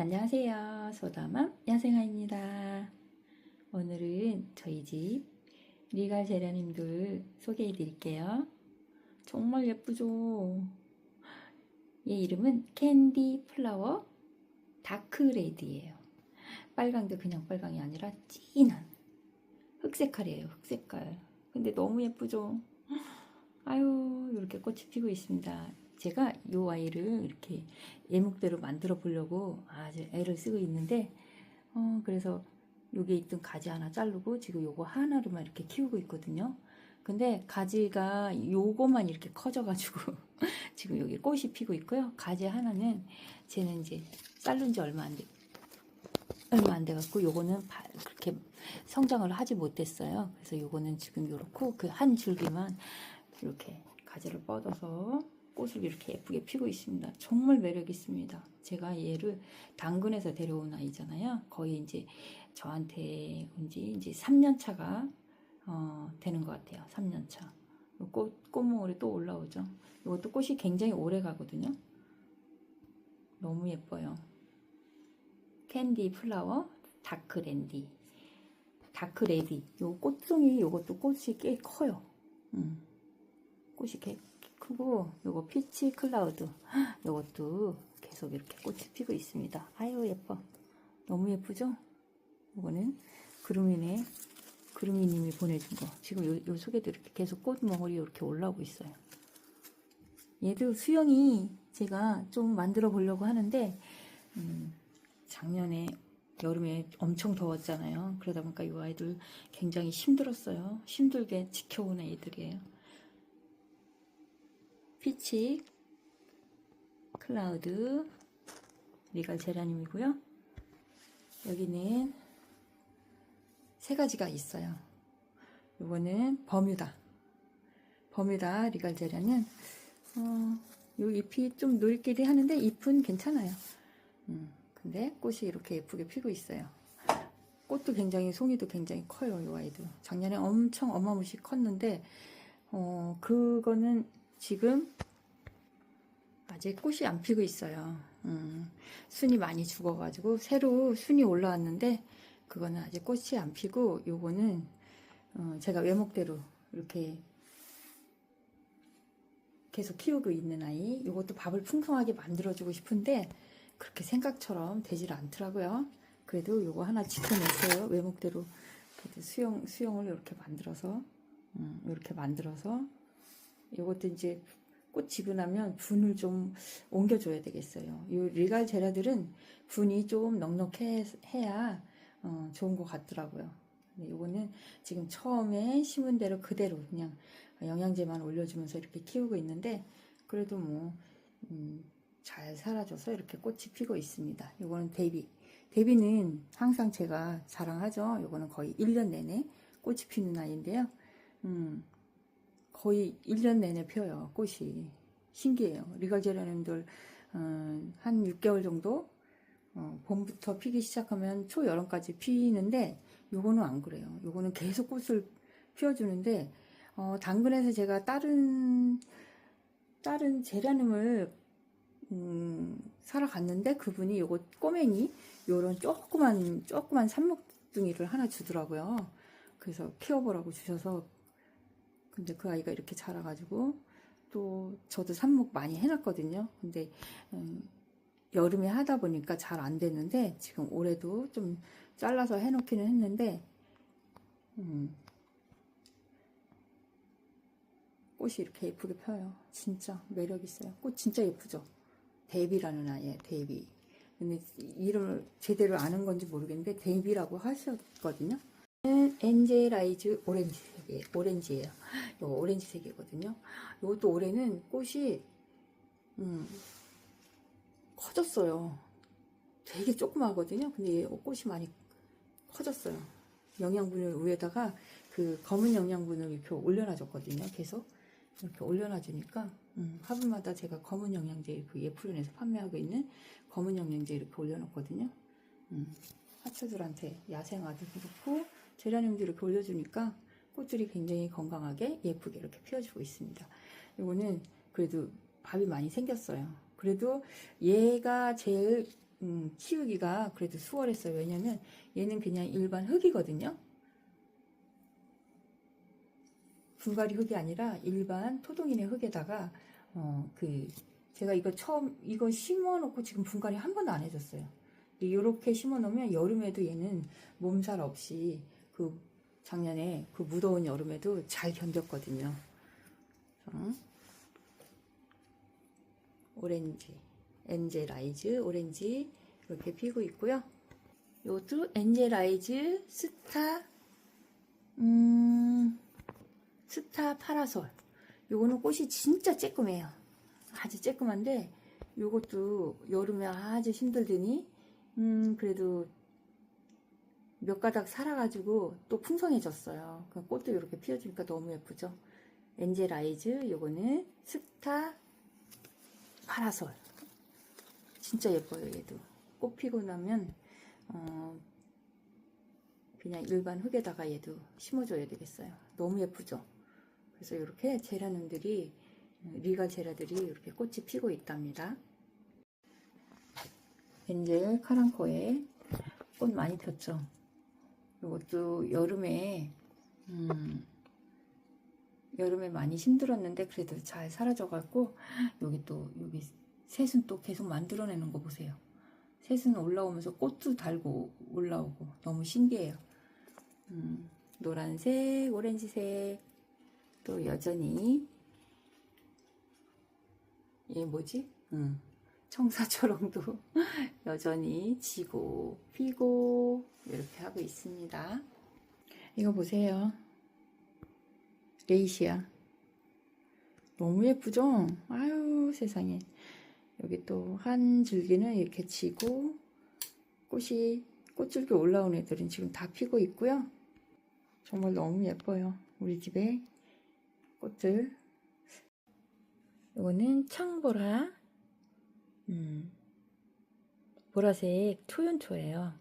안녕하세요. 소다맘 야생아입니다. 오늘은 저희 집 리갈 재련님들 소개해 드릴게요. 정말 예쁘죠? 얘 이름은 캔디 플라워 다크 레드예요. 빨강도 그냥 빨강이 아니라 진한 흑색깔이에요. 흑색깔. 근데 너무 예쁘죠? 아유, 이렇게 꽃이 피고 있습니다. 제가 이 아이를 이렇게 예목대로 만들어 보려고 아주 애를 쓰고 있는데, 어, 그래서 여기에 있던 가지 하나 자르고 지금 요거 하나로만 이렇게 키우고 있거든요. 근데 가지가 요거만 이렇게 커져가지고 지금 여기 꽃이 피고 있고요. 가지 하나는 쟤는 이제 자른 지 얼마 안 돼, 얼마 안 돼갖고 요거는 바- 그렇게 성장을 하지 못했어요. 그래서 요거는 지금 요렇고 그 한 줄기만 이렇게 가지를 뻗어서 꽃을 이렇게 예쁘게 피고 있습니다. 정말 매력 있습니다. 제가 얘를 당근에서 데려온 아이잖아요. 거의 이제 저한테 온지 이제 3년 차가 어, 되는 것 같아요. 3년 차. 꽃, 꽃몽울이 또 올라오죠. 이것도 꽃이 굉장히 오래 가거든요. 너무 예뻐요. 캔디 플라워, 다크 랜디, 다크 레디. 요 꽃송이 요것도 꽃이 꽤 커요. 음. 꽃이 꽤 크고 요거 피치 클라우드 요것도 계속 이렇게 꽃이 피고 있습니다. 아유 예뻐. 너무 예쁘죠? 요거는 그루미네 그루미님이 보내준 거. 지금 요, 요 속에도 이렇게 계속 꽃 멍울이 이렇게 올라오고 있어요. 얘도 수영이 제가 좀 만들어 보려고 하는데 음, 작년에 여름에 엄청 더웠잖아요. 그러다 보니까 이 아이들 굉장히 힘들었어요. 힘들게 지켜온 애들이에요. 피치, 클라우드, 리갈 제라늄이고요. 여기는 세 가지가 있어요. 요거는 버뮤다. 버뮤다 리갈 제라늄. 어, 요 잎이 좀 노리끼리 하는데 잎은 괜찮아요. 음, 근데 꽃이 이렇게 예쁘게 피고 있어요. 꽃도 굉장히 송이도 굉장히 커요, 이 아이도. 작년에 엄청 어마무시 컸는데 어, 그거는 지금 아직 꽃이 안 피고 있어요. 음, 순이 많이 죽어가지고 새로 순이 올라왔는데 그거는 아직 꽃이 안 피고 요거는 어, 제가 외목대로 이렇게 계속 키우고 있는 아이. 요것도 밥을 풍성하게 만들어주고 싶은데 그렇게 생각처럼 되질 않더라고요. 그래도 요거 하나 지켜냈어요. 외목대로 수영 수영을 이렇게 만들어서 음, 이렇게 만들어서 요것도 이제 꽃 지고 나면 분을 좀 옮겨줘야 되겠어요. 이 리갈 제라들은 분이 좀 넉넉해야 어, 좋은 것 같더라고요. 근데 요거는 지금 처음에 심은 대로 그대로 그냥 영양제만 올려주면서 이렇게 키우고 있는데 그래도 뭐, 음, 잘 살아줘서 이렇게 꽃이 피고 있습니다. 요거는 데뷔. 데뷔는 항상 제가 자랑하죠. 요거는 거의 1년 내내 꽃이 피는 아이인데요. 음, 거의 1년 내내 펴요, 꽃이. 신기해요. 리갈제라님들, 어, 한 6개월 정도, 어, 봄부터 피기 시작하면 초여름까지 피는데, 요거는 안 그래요. 요거는 계속 꽃을 피워주는데, 어, 당근에서 제가 다른, 다른 제라늄을, 음, 사러 갔는데, 그분이 요거 꼬맹이, 요런 조그만, 조그만 삽목둥이를 하나 주더라고요. 그래서 키워보라고 주셔서 근데 그 아이가 이렇게 자라가지고 또 저도 삽목 많이 해놨거든요. 근데 음, 여름에 하다 보니까 잘안 됐는데 지금 올해도 좀 잘라서 해놓기는 했는데 음, 꽃이 이렇게 예쁘게 펴요. 진짜 매력 있어요. 꽃 진짜 예쁘죠. 데이비라는 아이예요. 데이비. 근데 이름을 제대로 아는 건지 모르겠는데 데이비라고 하셨거든요. 엔젤라이즈 오렌지색이에요. 오렌지예요. 이거 오렌지색이거든요. 이것도 올해는 꽃이 음, 커졌어요. 되게 조그마거든요. 근데 얘 꽃이 많이 커졌어요. 영양분을 위에다가 그 검은 영양분을 이렇게 올려놔줬거든요. 계속 이렇게 올려놔주니까 음, 화분마다 제가 검은 영양제 그 예프론에서 판매하고 있는 검은 영양제 이렇게 올려놓거든요. 음, 하초들한테 야생아도 그렇고 제라늄도 이렇게 올려주니까 꽃들이 굉장히 건강하게 예쁘게 이렇게 피어주고 있습니다. 이거는 그래도 밥이 많이 생겼어요. 그래도 얘가 제일 음, 키우기가 그래도 수월했어요. 왜냐면 얘는 그냥 일반 흙이거든요. 분갈이 흙이 아니라 일반 토동이네 흙에다가 어, 그 제가 이거 처음 이거 심어놓고 지금 분갈이 한 번도 안 해줬어요. 이렇게 심어놓으면 여름에도 얘는 몸살 없이 그 작년에 그 무더운 여름에도 잘 견뎠거든요. 오렌지, 엔젤 라이즈 오렌지 이렇게 피고 있고요. 이것도 엔젤 라이즈 스타 음 스타 파라솔. 요거는 꽃이 진짜 쬐끔해요. 아주 쬐끔한데 요것도 여름에 아주 힘들더니 음 그래도 몇 가닥 살아가지고 또 풍성해졌어요. 그 꽃도 이렇게 피워주니까 너무 예쁘죠. 엔젤라이즈 요거는 스타 파라솔. 진짜 예뻐요 얘도. 꽃 피고 나면 어 그냥 일반 흙에다가 얘도 심어줘야 되겠어요. 너무 예쁘죠. 그래서 이렇게 제라늄들이 리갈 제라들이 이렇게 꽃이 피고 있답니다. 엔젤 카랑코에 꽃 많이 폈죠. 이것도 여름에 음, 여름에 많이 힘들었는데 그래도 잘 사라져갖고 여기 또 여기 새순 또 계속 만들어내는 거 보세요. 새순 올라오면서 꽃도 달고 올라오고 너무 신기해요. 음, 노란색, 오렌지색 또 여전히 얘 뭐지? 음, 청사초롱도 여전히 지고 피고 이렇게 하고 있습니다. 이거 보세요. 레이시아. 너무 예쁘죠? 아유 세상에. 여기 또 한 줄기는 이렇게 지고 꽃이 꽃줄기 올라온 애들은 지금 다 피고 있고요. 정말 너무 예뻐요. 우리 집에 꽃들. 이거는 청보라. 음, 보라색 초연초예요.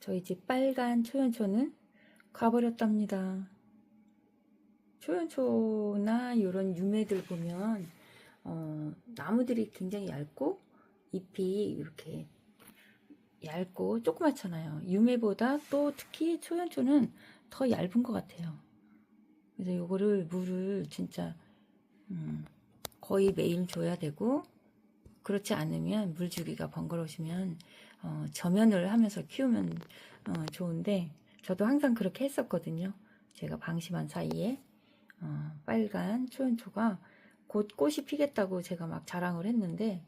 저희 집 빨간 초연초는 가버렸답니다. 초연초나 이런 유매들 보면 어, 나무들이 굉장히 얇고 잎이 이렇게 얇고 조그맣잖아요. 유매보다 또 특히 초연초는 더 얇은 것 같아요. 그래서 요거를 물을 진짜 음, 거의 매일 줘야 되고 그렇지 않으면 물 주기가 번거로우시면 어, 저면을 하면서 키우면 어, 좋은데 저도 항상 그렇게 했었거든요. 제가 방심한 사이에 어, 빨간 초연초가 곧 꽃이 피겠다고 제가 막 자랑을 했는데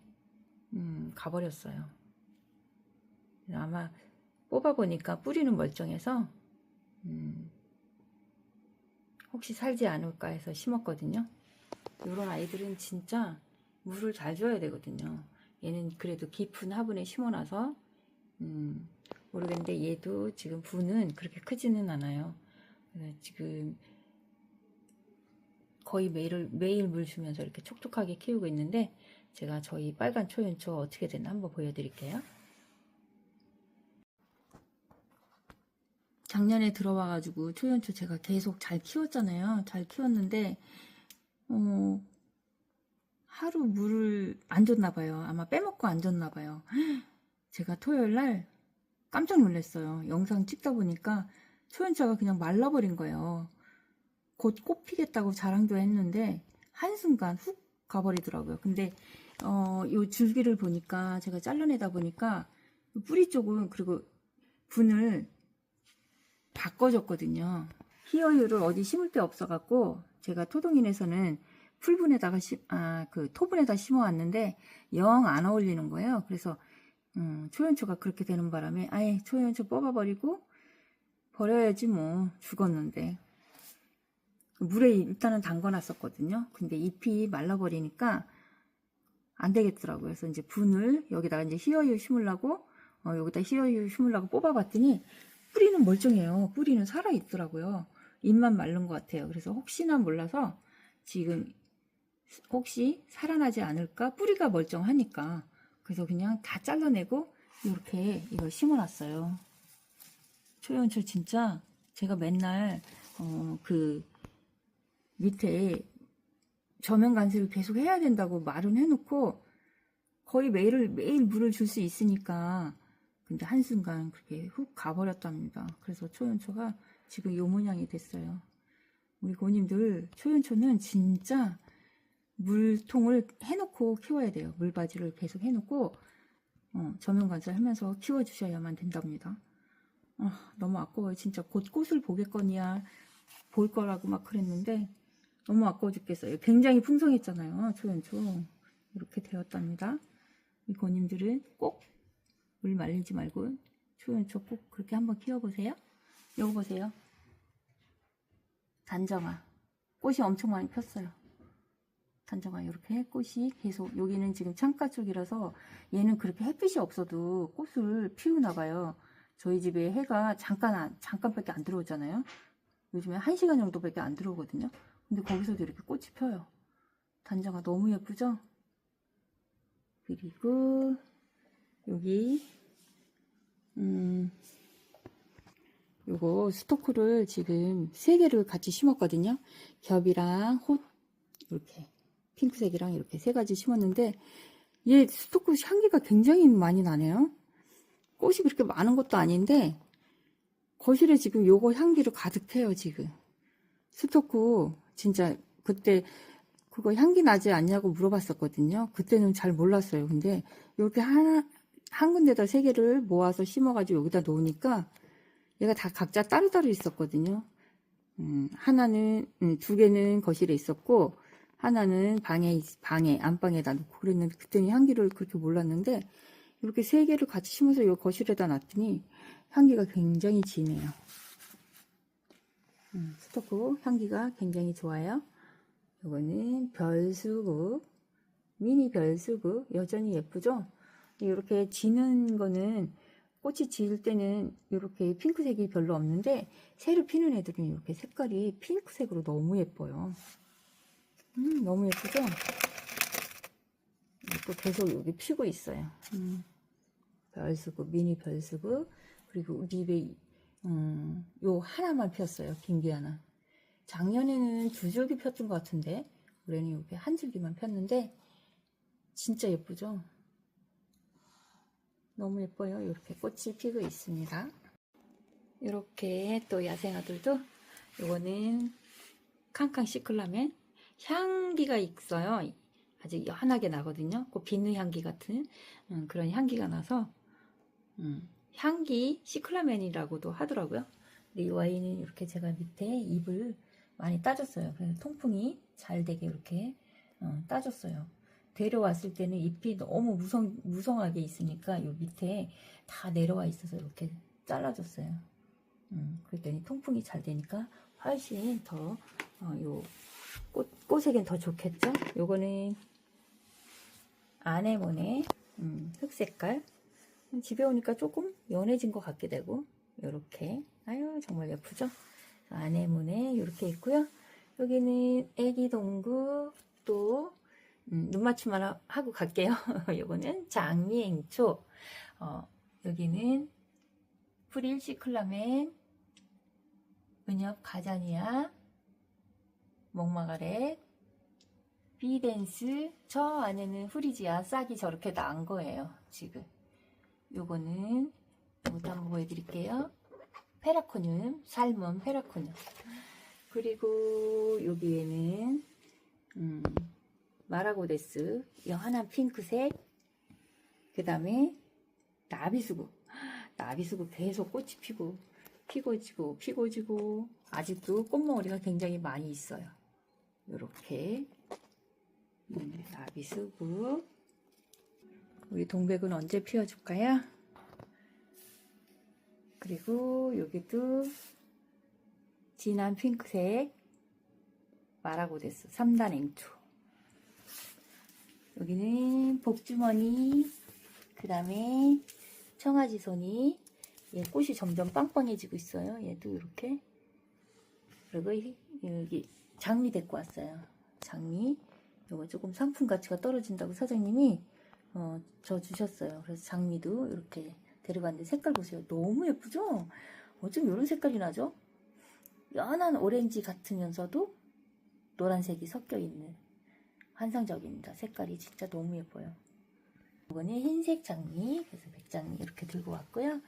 음, 가버렸어요. 아마 뽑아보니까 뿌리는 멀쩡해서 음, 혹시 살지 않을까 해서 심었거든요. 이런 아이들은 진짜 물을 잘 줘야 되거든요. 얘는 그래도 깊은 화분에 심어놔서 음, 모르겠는데 얘도 지금 분은 그렇게 크지는 않아요. 지금 거의 매일 매일 물 주면서 이렇게 촉촉하게 키우고 있는데 제가 저희 빨간 초연초 어떻게 됐나 한번 보여드릴게요. 작년에 들어와가지고 초연초 제가 계속 잘 키웠잖아요. 잘 키웠는데 어, 하루 물을 안 줬나 봐요. 아마 빼먹고 안 줬나 봐요. 제가 토요일 날 깜짝 놀랐어요. 영상 찍다 보니까 초연초가 그냥 말라버린 거예요. 곧 꽃 피겠다고 자랑도 했는데 한순간 훅 가버리더라고요. 근데 어, 요 줄기를 보니까 제가 잘라내다 보니까 뿌리 쪽은 그리고 분을 바꿔줬거든요. 히어유를 어디 심을 데 없어갖고 제가 토동인에서는 풀분에다가 심, 아, 그 토분에다 심어왔는데 영 안 어울리는 거예요. 그래서 음, 초연초가 그렇게 되는 바람에 아예 초연초 뽑아버리고 버려야지 뭐 죽었는데 물에 일단은 담궈놨었거든요. 근데 잎이 말라버리니까 안 되겠더라고요. 그래서 이제 분을 여기다가 이제 히어유 심으려고 어, 여기다 히어유 심으려고 뽑아봤더니 뿌리는 멀쩡해요. 뿌리는 살아있더라고요. 잎만 마른 것 같아요. 그래서 혹시나 몰라서 지금 혹시 살아나지 않을까? 뿌리가 멀쩡하니까. 그래서 그냥 다 잘라내고 이렇게 이걸 심어놨어요. 초연초 진짜 제가 맨날 어, 그 밑에 저면 관세를 계속 해야 된다고 말은 해놓고 거의 매일 매일 물을 줄 수 있으니까 근데 한순간 그렇게 훅 가버렸답니다. 그래서 초연초가 지금 요 모양이 됐어요. 우리 고님들 초연초는 진짜 물통을 해놓고 키워야 돼요. 물바지를 계속 해놓고 어, 저면 관찰하면서 키워주셔야만 된답니다. 아, 너무 아까워요. 진짜 곧 꽃을 보겠거니야 볼 거라고 막 그랬는데 너무 아까워 죽겠어요. 굉장히 풍성했잖아요. 초연초 이렇게 되었답니다. 우리 고님들은 꼭 물 말리지 말고 초연초 꼭 그렇게 한번 키워보세요. 이거 보세요. 단정아. 꽃이 엄청 많이 폈어요. 단정아 이렇게 꽃이 계속 여기는 지금 창가 쪽이라서 얘는 그렇게 햇빛이 없어도 꽃을 피우나 봐요. 저희 집에 해가 잠깐 안, 잠깐밖에 안 들어오잖아요. 요즘에 한 시간 정도밖에 안 들어오거든요. 근데 거기서도 이렇게 꽃이 펴요. 단정아 너무 예쁘죠? 그리고 여기 음 요거 스토크를 지금 세 개를 같이 심었거든요. 겹이랑 홑 이렇게 핑크색이랑 이렇게 세 가지 심었는데 얘 스토크 향기가 굉장히 많이 나네요. 꽃이 그렇게 많은 것도 아닌데 거실에 지금 요거 향기로 가득해요 지금. 스토크 진짜 그때 그거 향기 나지 않냐고 물어봤었거든요. 그때는 잘 몰랐어요. 근데 이렇게 하나 한 군데다 세 개를 모아서 심어가지고 여기다 놓으니까 얘가 다 각자 따로따로 있었거든요. 음, 하나는 음, 두 개는 거실에 있었고 하나는 방에 방에 안방에다 놓고 그랬는데 그때는 향기를 그렇게 몰랐는데 이렇게 세 개를 같이 심어서 이 거실에다 놨더니 향기가 굉장히 진해요. 음, 스토크 향기가 굉장히 좋아요. 이거는 별수국 미니 별수국 여전히 예쁘죠? 이렇게 지는 거는 꽃이 지을 때는 이렇게 핑크색이 별로 없는데 새로 피는 애들은 이렇게 색깔이 핑크색으로 너무 예뻐요. 음, 너무 예쁘죠? 또 계속 여기 피고 있어요. 음, 별수국, 미니 별수국. 그리고 집에 음, 요 하나만 폈어요. 긴 게 하나. 작년에는 두 줄기 폈던 것 같은데 올해는 이렇게 한 줄기만 폈는데 진짜 예쁘죠? 너무 예뻐요. 이렇게 꽃이 피고 있습니다. 이렇게 또 야생아들도 이거는 캉캉 시클라멘 향기가 있어요. 아주 연하게 나거든요. 그 비누 향기 같은 음, 그런 향기가 나서 음, 향기 시클라멘이라고도 하더라고요. 이 와인은 이렇게 제가 밑에 잎을 많이 따줬어요. 그래서 통풍이 잘 되게 이렇게 어, 따줬어요. 데려왔을 때는 잎이 너무 무성, 무성하게 있으니까 요 밑에 다 내려와 있어서 이렇게 잘라줬어요. 음, 그랬더니 통풍이 잘 되니까 훨씬 더, 어, 요, 꽃, 꽃에겐 더 좋겠죠? 요거는 아네모네, 음, 흑색깔. 집에 오니까 조금 연해진 것 같게 되고, 요렇게. 아유, 정말 예쁘죠? 아네모네, 요렇게 있고요. 여기는 애기 동구, 또, 음, 눈 맞춤만 하- 하고 갈게요. 요거는 장미앵초. 어, 여기는 프릴 시클라멘, 은엽 가자니아, 목마가렛, 비덴스, 저 안에는 후리지아 싹이 저렇게 난 거예요, 지금. 요거는, 요것도 한번 보여드릴게요. 페라코늄, 삶은 페라코늄. 그리고 여기에는, 음, 마라고데스, 연한 핑크색, 그 다음에 나비수국. 나비수국 계속 꽃이 피고, 피고 지고, 피고 지고, 아직도 꽃몽우리가 굉장히 많이 있어요. 요렇게. 음, 나비수국. 우리 동백은 언제 피워줄까요? 그리고 여기도 진한 핑크색 마라고데스 3단 앵초. 여기는 복주머니, 그 다음에 청아지손이, 얘 꽃이 점점 빵빵해지고 있어요. 얘도 이렇게. 그리고 이- 여기 장미 데리고 왔어요. 장미. 요거 조금 상품 가치가 떨어진다고 사장님이 어, 저 주셨어요. 그래서 장미도 이렇게 데려갔는데 색깔 보세요. 너무 예쁘죠? 어쩜 이런 색깔이 나죠? 연한 오렌지 같으면서도 노란색이 섞여 있는 환상적입니다. 색깔이 진짜 너무 예뻐요. 이거는 흰색 장미, 그래서 백장미 이렇게 들고 왔고요.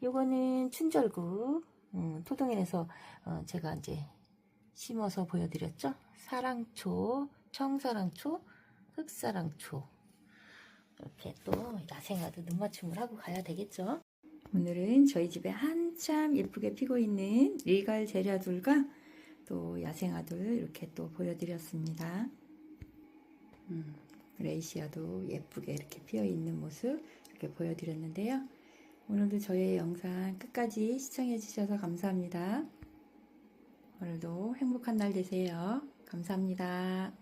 요거는 춘절구, 음, 토동인에서 어, 제가 이제 심어서 보여드렸죠. 사랑초, 청사랑초, 흑사랑초. 이렇게 또 야생화도 눈맞춤을 하고 가야 되겠죠. 오늘은 저희 집에 한참 예쁘게 피고 있는 리갈 제리아들과 또 야생화들 이렇게 또 보여드렸습니다. 음, 레이시아도 예쁘게 이렇게 피어 있는 모습 이렇게 보여드렸는데요. 오늘도 저의 영상 끝까지 시청해 주셔서 감사합니다. 오늘도 행복한 날 되세요. 감사합니다.